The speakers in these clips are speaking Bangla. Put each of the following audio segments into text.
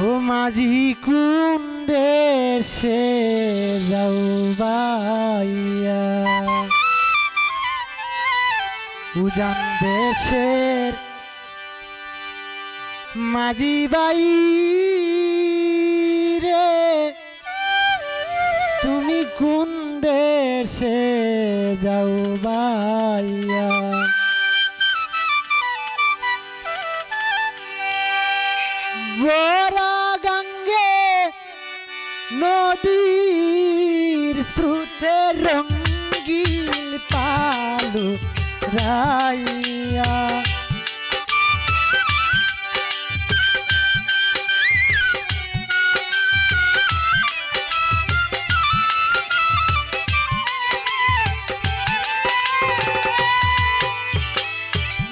ও মাঝি কোন দেশে যাও বাইয়া উজান দেশের মাঝি বাই রে, তুমি কোন দেশে যাও বাইয়া স্রোতে রঙ্গিল পালু রাইয়া।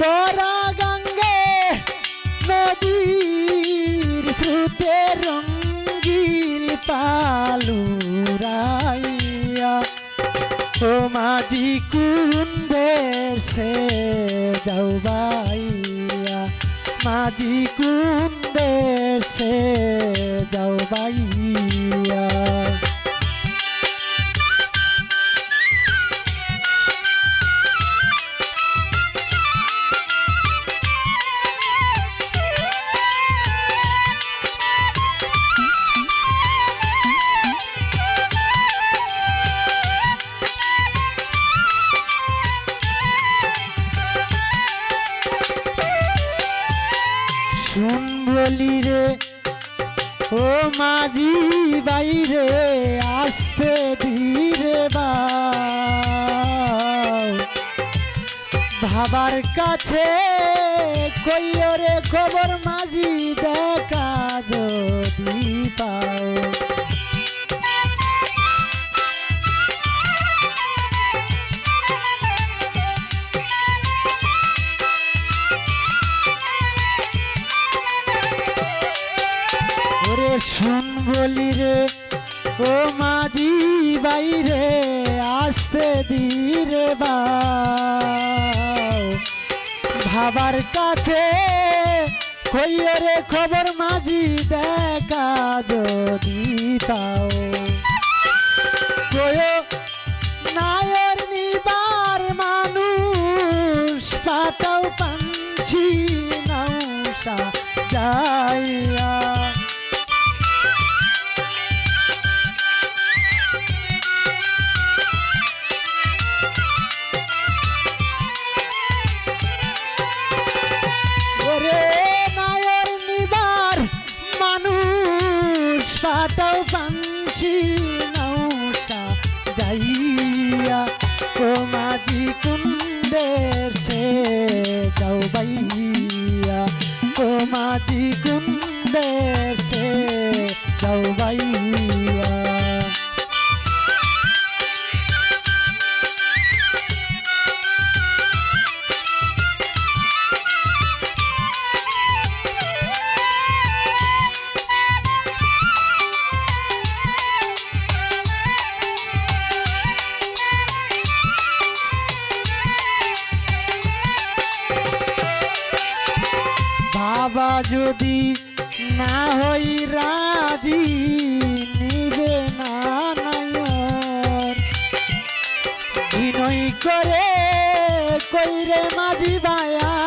বরা গঙ্গে নদীর স্রোতে রঙ্গিল পালুরাইয়া কোন দেশে যাও বাইয়া মাঝি কোন দেশে মাঝি বাইরে আসতে ধীরে বা ভাবার কাছে কইরে খবর মাঝি দেখা। বলি রে, ও মাঝি বাইরে আসতে ধীরে বাও। ভাবার কাছে কইও রে খবর মাঝি দেখা যদি পাও। নায়ের নিবার মানুষ, পাতাও পাঞ্ছি নৌসা যাইয়া। যদি না হই রাজি নিবে না বিনয় করে কইরে মাঝি বায়ার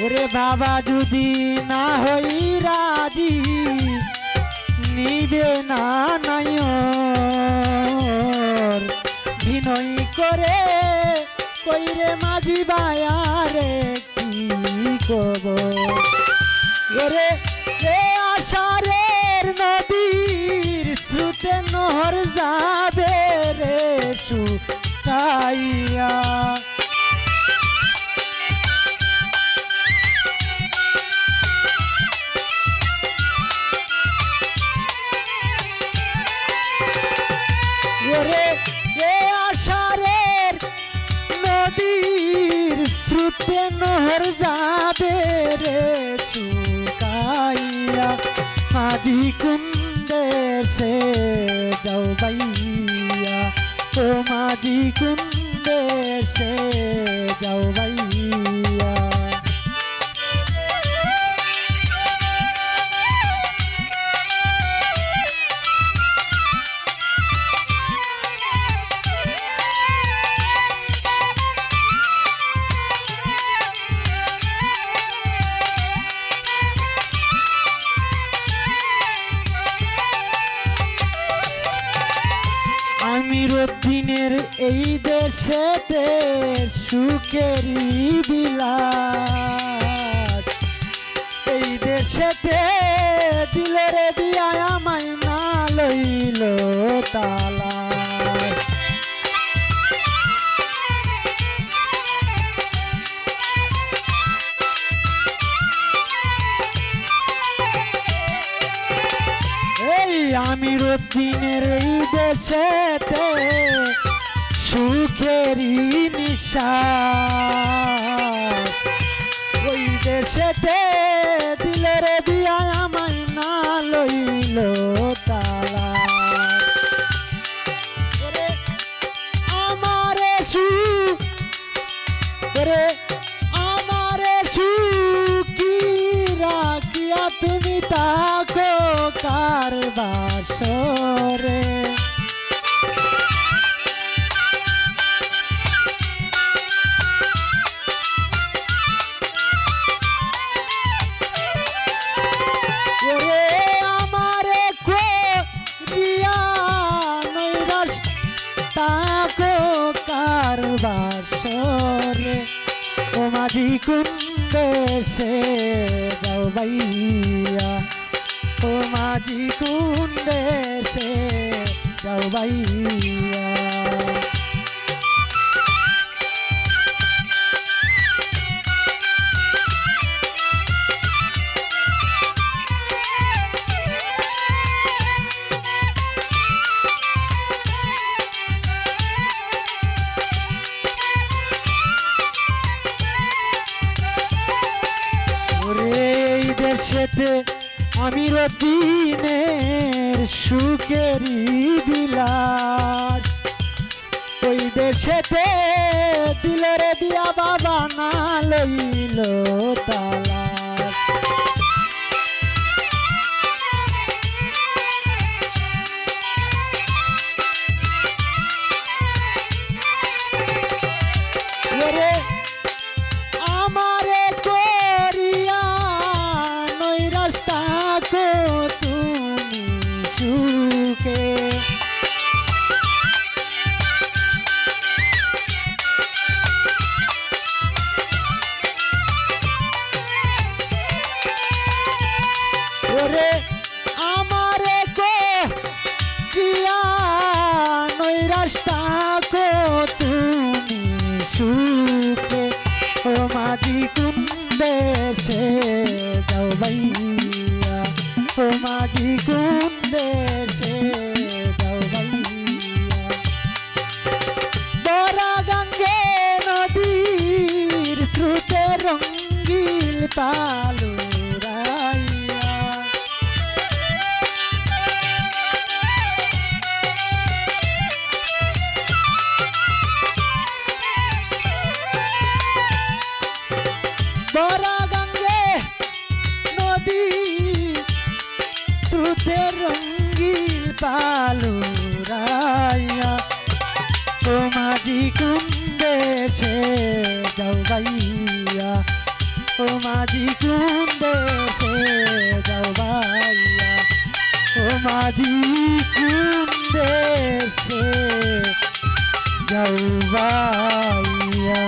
ওরে বাবা, যদি না হই রাজি, নিবে না নায়র বিনয় করে কইরে মাঝি বায়ারে, কি কব ওরে এ আষাঢ়ের নদীর শ্রুতে নহর যাবে রে সুকাইয়া নহর যাবে রে শুকাইয়া। কুন্দের সে যাও বাইয়া ও মাঝি কুন্দের সে যাও বাইয়া সুখেরই বিলাস। এই দেশেতে দিলের বিয়ায় আমায় না লইল তালা এই আমির দিনের এই দেশেতে সুখেরই নিশাস ওই দেশেতে দিলের বিয়ায় আমায় না লইল তালা। আমারে সু ওরে আমারে সুখী রাখিয়া তুমি তাকো কার কুন্দে সে যাও বাইয়া ও মাঝি কুন্দে সে যাও বাইয়া দেশেতে আমি রদিনের সুখেরই বিলাস। ওই দেশেতে দিলরে দিয়া বাবা না লইল তালা। নই রাস্তা কো তুমি সুখে ও মাঝি কুন্দে সে যাও বাইয়া ও মাঝি কুন্দে সে যাও বাইয়া বরা গঙ্গে নদীর স্রোতে রঙ্গিল তালু ও মাঝি কোন দেশে যাও ভাইয়া। ও মাঝি কোন দেশে যাও বাইয়া